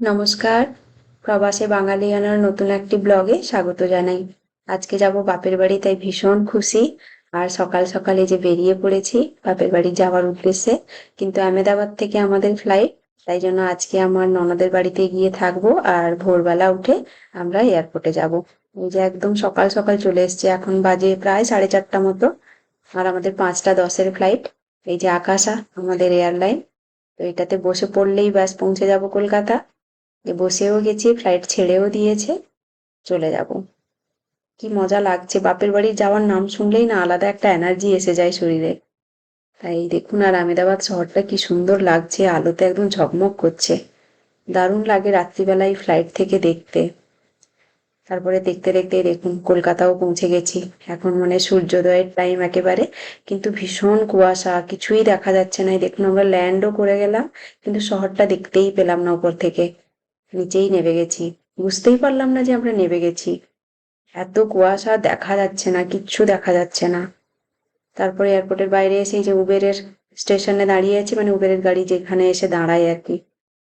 নমস্কার। প্রবাসে বাঙালিয়ানার নতুন একটি ব্লগে স্বাগত জানাই। আজকে যাব বাপের বাড়ি, তাই ভীষণ খুশি। আর সকাল সকালে যে বেরিয়ে পড়েছি বাপের বাড়ি যাওয়ার উদ্দেশ্যে। কিন্তু আহমেদাবাদ থেকে আমাদের ফ্লাইট তাই জন্য আজকে আমার ননদের বাড়িতে গিয়ে থাকব আর ভোরবেলা উঠে আমরা এয়ারপোর্টে যাব। এই যে একদম সকাল সকাল চলে এসেছি, এখন বাজে প্রায় সাড়ে চারটা মতো। আর আমাদের পাঁচটা দশের ফ্লাইট এই যে আকাশা আমাদের এয়ারলাইন তো এটাতে বসে পড়লেই ব্যাস পৌঁছে যাব কলকাতা। যে বসেও গেছি ফ্লাইট ছেড়েও দিয়েছে, চলে যাব। কি মজা লাগছে, বাপের বাড়ি যাওয়ার নাম শুনলেই না আলাদা একটা এনার্জি এসে যায় শরীরে। তাই দেখুন আর আমেদাবাদ শহরটা কি সুন্দর লাগছে, আলোতে একদম ঝকমক করছে। দারুণ লাগে রাত্রিবেলায় ফ্লাইট থেকে দেখতে। তারপরে দেখতে দেখতে দেখুন কলকাতাও পৌঁছে গেছি। এখন মানে সূর্যোদয়ের টাইম একেবারে, কিন্তু ভীষণ কুয়াশা, কিছুই দেখা যাচ্ছে না। দেখুন আমরা ল্যান্ডও করে গেলাম, কিন্তু শহরটা দেখতেই পেলাম না উপর থেকে। নিচেই নেমে গেছি। বুঝতেই পারলাম না যে আমরা নেমে গেছি। এত কুয়াশা দেখা যাচ্ছে না, কিচ্ছু দেখা যাচ্ছে না। তারপরে এয়ারপোর্টের বাইরে এসে যে উবেরের স্টেশনে দাঁড়িয়ে আছি মানে উবেরের গাড়ি যেখানে এসে দাঁড়ায় আর কি।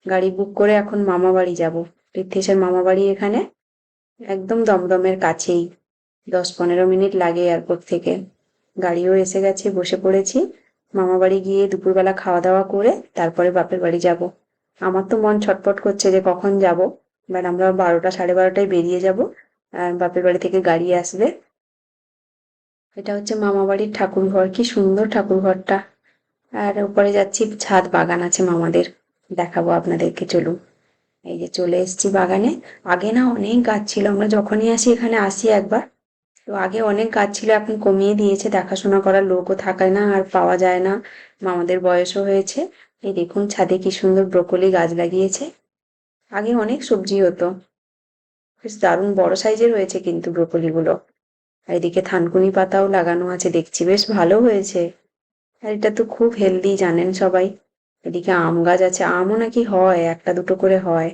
গাড়ি বুক করে এখন মামা বাড়ি যাব। পৃথ্বীশের মামা বাড়ি এখানে, একদম দমদমের কাছেই। দশ পনেরো মিনিট লাগে এয়ারপোর্ট থেকে। গাড়িও এসে গেছে, বসে পড়েছি। মামা বাড়ি গিয়ে দুপুরবেলা খাওয়া দাওয়া করে তারপরে বাপের বাড়ি যাব। আমার তো মন ছটপট করছে যে কখন যাব। বাট আমরা বারোটা, সাড়ে বারোটায় বেরিয়ে যাব। বাপের বাড়ি থেকে গাড়ি আসবে। এটা হচ্ছে মামা বাড়ির ঠাকুর ঘর কি সুন্দর ঠাকুর ঘরটা আর উপরে যাচ্ছি, ছাদ বাগান আছে মামাদের। দেখাবো আপনাদেরকে, চলুন। এই যে চলে এসেছি বাগানে। আগে না অনেক গাছ ছিল। আমরা যখনই আসি এখানে আসি একবার। তো আগে অনেক গাছ ছিল, এখন কমিয়ে দিয়েছে। দেখাশোনা করার লোকও থাকায় না, আর পাওয়া যায় না। মামাদের বয়সও হয়েছে। এই দেখুন ছাদে কি সুন্দর ব্রোকলি গাছ লাগিয়েছে। আগে অনেক সবজি হতো। বেশ দারুণ বড় সাইজের হয়েছে কিন্তু ব্রোকলিগুলো। আর এদিকে থানকুনি পাতাও লাগানো আছে, দেখছি বেশ ভালো হয়েছে। আর এটা তো খুব হেলদি, জানেন সবাই। এদিকে আম গাছ আছে, আমও নাকি হয়, একটা দুটো করে হয়।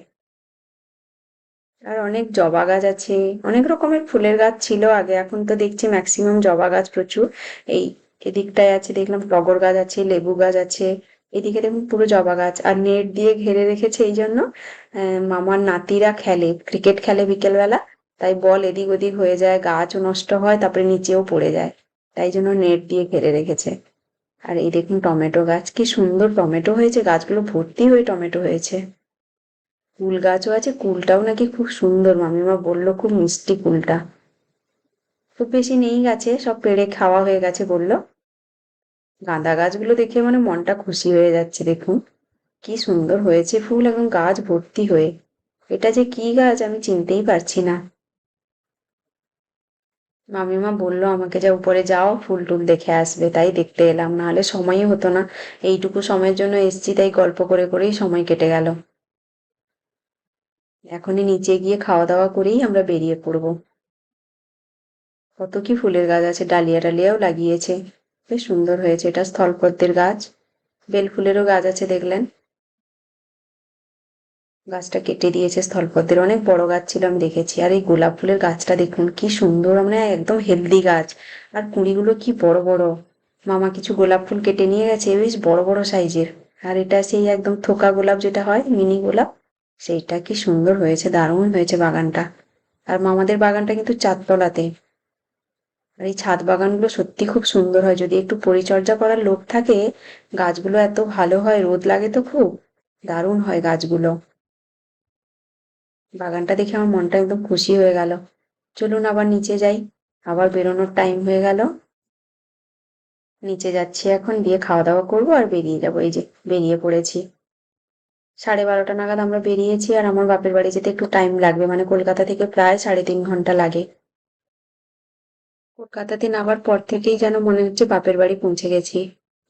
আর অনেক জবা গাছ আছে, অনেক রকমের ফুলের গাছ ছিল আগে, এখন তো দেখছি ম্যাক্সিমাম জবা গাছ প্রচুর। এই এদিকটায় আছে, দেখলাম টগর গাছ আছে, লেবু গাছ আছে। এদিকে দেখুন পুরো জবা গাছ, আর নেট দিয়ে ঘিরে রেখেছে এই জন্য মামার নাতিরা খেলে, ক্রিকেট খেলে বিকেলবেলা। তাই বল এদিক ওদিক হয়ে যায়, গাছও নষ্ট হয়, তারপরে নিচেও পড়ে যায়। তাই জন্য নেট দিয়ে ঘিরে রেখেছে। আর এই দেখুন টমেটো গাছ, কি সুন্দর টমেটো হয়েছে, গাছগুলো ভর্তি হয়ে টমেটো হয়েছে। কুল গাছও আছে, কুলটাও নাকি খুব সুন্দর, মামিমা বলল খুব মিষ্টি কুলটা। খুব বেশি নেই গাছে, সব পেড়ে খাওয়া হয়ে গেছে বলল। গাঁদা গাছগুলো দেখে মানে মনটা খুশি হয়ে যাচ্ছে, দেখুন। কি সুন্দর হয়েছে ফুল এবং গাছ ভর্তি হয়ে। এটা যে কি গাছ আমি চিনতেই পারছি না। মামিমা বলল, আমাকে যা উপরে যাও ফুল টুল দেখে আসবে। তাই দেখতে এলাম। নাহলে সময়ই হতো না। এইটুকু সময়ের জন্য এসছি, তাই গল্প করে করেই সময় কেটে গেল। এখনই নিচে গিয়ে খাওয়া দাওয়া করেই আমরা বেরিয়ে পড়ব। কত কি ফুলের গাছ আছে ডালিয়া ডালিয়াও লাগিয়েছে। বেশ সুন্দর হয়েছে। এটা স্থলপদ্মের গাছ। বেল ফুলেরও গাছ আছে, দেখলেন? গাছটা কেটে দিয়েছে স্থলপদ্মের। অনেক বড় গাছ ছিল, আমি দেখেছি। আর এই গোলাপ ফুলের গাছটা দেখুন, কি সুন্দর। মানে একদম হেলদি গাছ। আর কুঁড়িগুলো কি বড় বড়। মামা কিছু গোলাপ ফুল কেটে নিয়ে গেছে বেশ বড় বড় সাইজের। আর এটা সেই একদম থোকা গোলাপ যেটা হয়, মিনি গোলাপ। সেইটা কি সুন্দর হয়েছে, দারুণ হয়েছে বাগানটা। আর মামাদের বাগানটা কিন্তু চারতলাতে আর এই ছাদ বাগানগুলো সত্যি খুব সুন্দর হয়। যদি একটু পরিচর্যা করার লোক থাকে, গাছগুলো এত ভালো হয়, রোদ লাগে তো খুব, দারুণ হয় গাছগুলো। বাগানটা দেখে আমার মনটা একদম খুশি হয়ে গেল। চলুন আবার নিচে যাই, আবার বেরোনোর টাইম হয়ে গেল। নিচে যাচ্ছি এখন দিয়ে খাওয়া দাওয়া করব আর বেরিয়ে যাব। এই যে, বেরিয়ে পড়েছি। সাড়ে বারোটা নাগাদ আমরা বেরিয়েছি আর আমার বাপের বাড়ি যেতে একটু টাইম লাগবে। মানে কলকাতা থেকে প্রায় সাড়ে তিন ঘণ্টা লাগে। কলকাতাতে নামার পর থেকেই যেন মনে হচ্ছে বাপের বাড়ি পৌঁছে গেছি।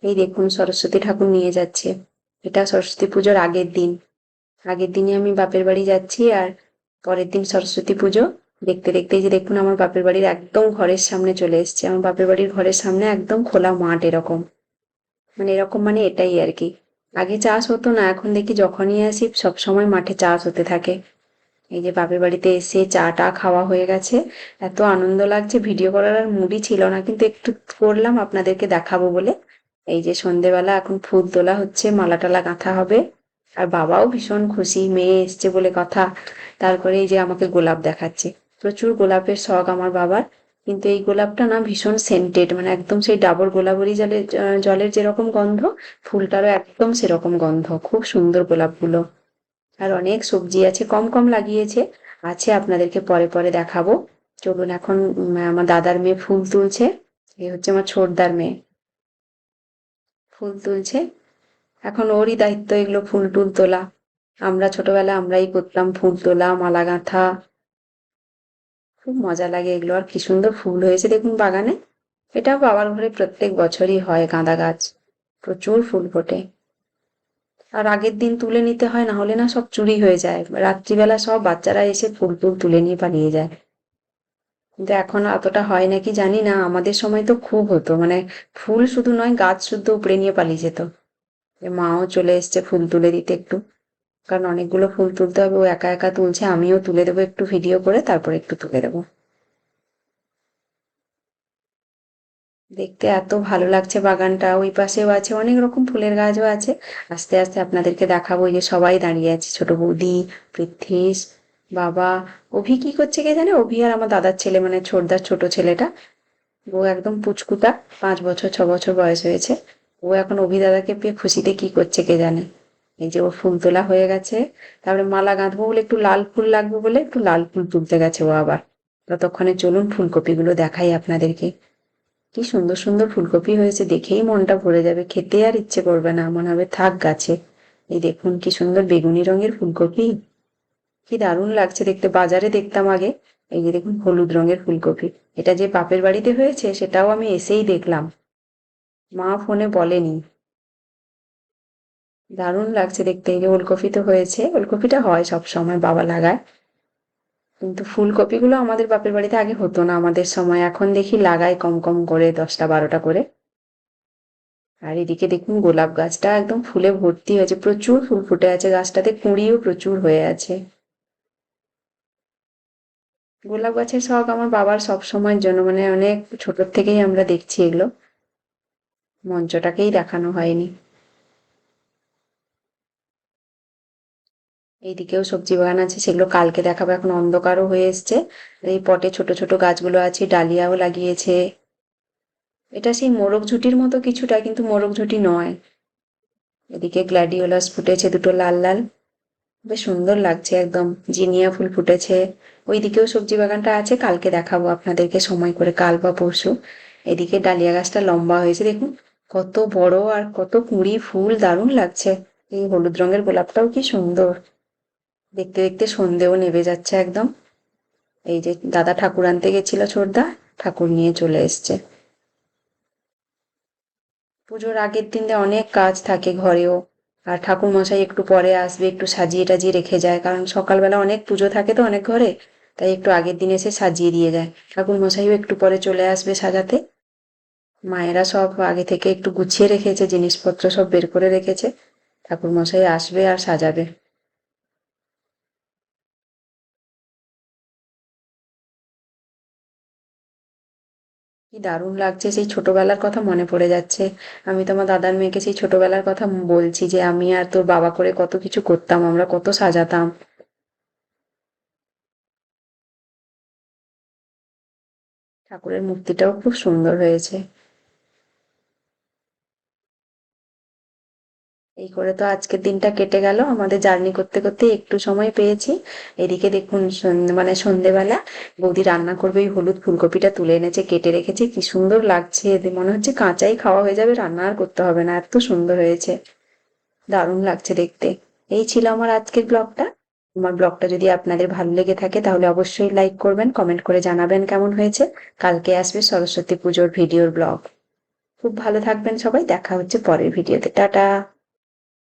এই দেখুন, সরস্বতী ঠাকুর নিয়ে যাচ্ছে। এটা সরস্বতী পুজোর আগের দিন। আগের দিনে আমি বাপের বাড়ি যাচ্ছি আর পরের দিন সরস্বতী পুজো। দেখতে দেখতে যে দেখুন, আমার বাপের বাড়ির একদম ঘরের সামনে চলে এসছে। আমার বাপের বাড়ির ঘরের সামনে একদম খোলা মাঠ এরকম। মানে এরকম মানে এটাই আর কি। আগে চাষ হতো না, এখন দেখি যখনই আসি সব সময় মাঠে চাষ হতে থাকে। এই যে বাপের বাড়িতে এসে চা টা খাওয়া হয়ে গেছে। এত আনন্দ লাগছে ভিডিও করার আর মুডই ছিল না। কিন্তু একটু করলাম, আপনাদেরকে দেখাবো বলে। এই যে সন্ধেবেলা এখন ফুল তোলা হচ্ছে মালা টালা গাঁথা হবে। আর বাবাও ভীষণ খুশি, মেয়ে এসছে বলে কথা। তারপরে এই যে আমাকে গোলাপ দেখাচ্ছে। প্রচুর গোলাপের শখ আমার বাবার। কিন্তু এই গোলাপটা না ভীষণ সেন্টেড মানে একদম সেই ডাবর গোলাপরি জলের জলের যেরকম গন্ধ, ফুলটারও একদম সেরকম গন্ধ। খুব সুন্দর গোলাপগুলো। আর অনেক সবজি আছে, কম কম লাগিয়েছে। আছে, আপনাদেরকে পরে পরে দেখাবো। চলুন এখন আমার দাদার মেয়ে ফুল তুলছে। এ হচ্ছে আমার ছোটদার মেয়ে। ফুল তুলছে। এখন ওরই দায়িত্ব এগুলো ফুল টুল তোলা। আমরা ছোটবেলা আমরাই করতাম ফুল তোলা, মালা গাঁথা। খুব মজা লাগে এগুলো, আর কি সুন্দর ফুল হয়েছে দেখুন বাগানে। এটাও বাবার ঘরে প্রত্যেক বছরই হয় গাঁদা গাছ। প্রচুর ফুল ফোটে। আর আগের দিন তুলে নিতে হয়, না হলে না সব চুরি হয়ে যায়। রাত্রিবেলা সব বাচ্চারা এসে ফুল টুল তুলে নিয়ে পালিয়ে যায়। কিন্তু এখন অতটা হয় নাকি জানি না, আমাদের সময় তো খুব হতো। মানে ফুল শুধু নয়, গাছ শুদ্ধ উপড়ে নিয়ে পালিয়ে যেত। মাও চলে এসছে ফুল তুলে দিতে একটু। কারণ অনেকগুলো ফুল তুলতে হবে, ও একা একা তুলছে, আমিও তুলে দেবো একটু ভিডিও করে, তারপর একটু তুলে দেবো। দেখতে এত ভালো লাগছে বাগানটা। ওই পাশেও আছে, অনেক রকম ফুলের গাছও আছে। আস্তে আস্তে আপনাদেরকে দেখাবো যে সবাই দাঁড়িয়ে আছে, ছোট বৌদি পৃথ্বীশ বাবা। অভি কি করছে কে জানে অভি আর আমার দাদার ছেলে মানে ছোটদার ছোট ছেলেটা। ও একদম পুচকুটা পাঁচ বছর, ছ বছর বয়স হয়েছে। ও এখন অভি দাদাকে পেয়ে খুশিতে কি করছে কে জানে এই যে ও ফুল তোলা হয়ে গেছে। তারপরে মালা গাঁথবো বলে একটু লাল ফুল লাগবে বলে একটু লাল ফুল তুলতে গেছে ও আবার। ততক্ষণে চলুন ফুলকপিগুলো দেখাই আপনাদেরকে। কি সুন্দর সুন্দর ফুলকপি হয়েছে দেখেই মনটা ভরে যাবে। খেতে আর ইচ্ছে করবে না, মনে হবে থাক গাছে। এই দেখুন কি সুন্দর বেগুনি রঙের ফুলকপি। কি দারুণ লাগছে দেখতে, বাজারে দেখতাম আগে। এই যে দেখুন হলুদ রঙের ফুলকপি। এটা যে বাপের বাড়িতে হয়েছে, সেটাও আমি এসেই দেখলাম। মা ফোনে বলেনি। দারুণ লাগছে দেখতে, এই যে ওলকপি তো হয়েছে। ওলকপিটা হয় সব সময় বাবা লাগায়। কিন্তু ফুলকপিগুলো আমাদের বাপের বাড়িতে আগে হতো না আমাদের সময়। এখন দেখি লাগায় কম কম করে, দশটা বারোটা করে। আর এদিকে দেখুন গোলাপ গাছটা একদম ফুলে ভর্তি হয়েছে। প্রচুর ফুল ফুটে আছে গাছটাতে, কুঁড়িও প্রচুর হয়ে আছে। গোলাপ গাছের শখ আমার বাবার সব সময়ের জন্য মানে অনেক ছোটোর থেকেই আমরা দেখছি এগুলো। মঞ্চটাকেই দেখানো হয়নি। এইদিকেও সবজি বাগান আছে, সেগুলো কালকে দেখাবো, এখন অন্ধকারও হয়ে এসছে। এই পটে ছোট ছোট গাছগুলো আছে, ডালিয়াও লাগিয়েছে। এটা সেই মোরগ ঝুটির মতো কিছুটা, কিন্তু মোরগ ঝুটি নয়। এদিকে গ্ল্যাডিওলাস ফুটেছে, দুটো লাল লাল। বেশ সুন্দর লাগছে একদম, জিনিয়া ফুল ফুটেছে। ওইদিকেও সবজি বাগানটা আছে, কালকে দেখাবো আপনাদেরকে, সময় করে কাল বা পরশু। এদিকে ডালিয়া গাছটা লম্বা হয়েছে, দেখুন, কত বড় আর কত কুঁড়ি ফুল, দারুণ লাগছে। এই হলুদ রঙের গোলাপটাও কি সুন্দর। দেখতে দেখতে সন্ধেও নেবে যাচ্ছে একদম। এই যে দাদা ঠাকুর আনতে গেছিল ছোটদা, ঠাকুর নিয়ে চলে এসছে। পুজোর আগের দিন অনেক কাজ থাকে ঘরেও, আর ঠাকুর মশাই একটু পরে আসবে, একটু সাজিয়ে টাজিয়ে রেখে যায়, কারণ সকালবেলা অনেক পুজো থাকে তো অনেক ঘরে, তাই একটু আগের দিন এসে সাজিয়ে দিয়ে যায়। ঠাকুর মশাইও একটু পরে চলে আসবে সাজাতে। মায়েরা সব আগে থেকে একটু গুছিয়ে রেখেছে, জিনিসপত্র সব বের করে রেখেছে। ঠাকুর মশাই আসবে আর সাজাবে। কি দারুণ লাগছে, সেই ছোটবেলার কথা মনে পড়ে যাচ্ছে। আমি তোমার দাদার মেয়েকে সেই ছোটবেলার কথা বলছি যে আমি আর তোর বাবা করে কত কিছু করতাম, আমরা কত সাজাতাম। ঠাকুরের মূর্তিটাও খুব সুন্দর হয়েছে। এই করে তো আজকের দিনটা কেটে গেল। আমাদের জার্নি করতে করতে একটু সময় পেয়েছি। এদিকে দেখুন মানে সন্ধেবেলা বৌদি রান্না করবে এই হলুদ ফুলকপিটা তুলে এনেছে, কেটে রেখেছে। কি সুন্দর লাগছে মনে হচ্ছে কাঁচাই খাওয়া হয়ে যাবে, রান্না আর করতে হবে না, এত সুন্দর হয়েছে। দারুণ লাগছে দেখতে। এই ছিল আমার আজকের ব্লগটা। আমার ব্লগটা যদি আপনাদের ভালো লেগে থাকে, তাহলে অবশ্যই লাইক করবেন, কমেন্ট করে জানাবেন কেমন হয়েছে। কালকে আসবে সরস্বতী পুজোর ভিডিওর ব্লগ। খুব ভালো থাকবেন সবাই, দেখা হচ্ছে পরের ভিডিওতে। টাটা!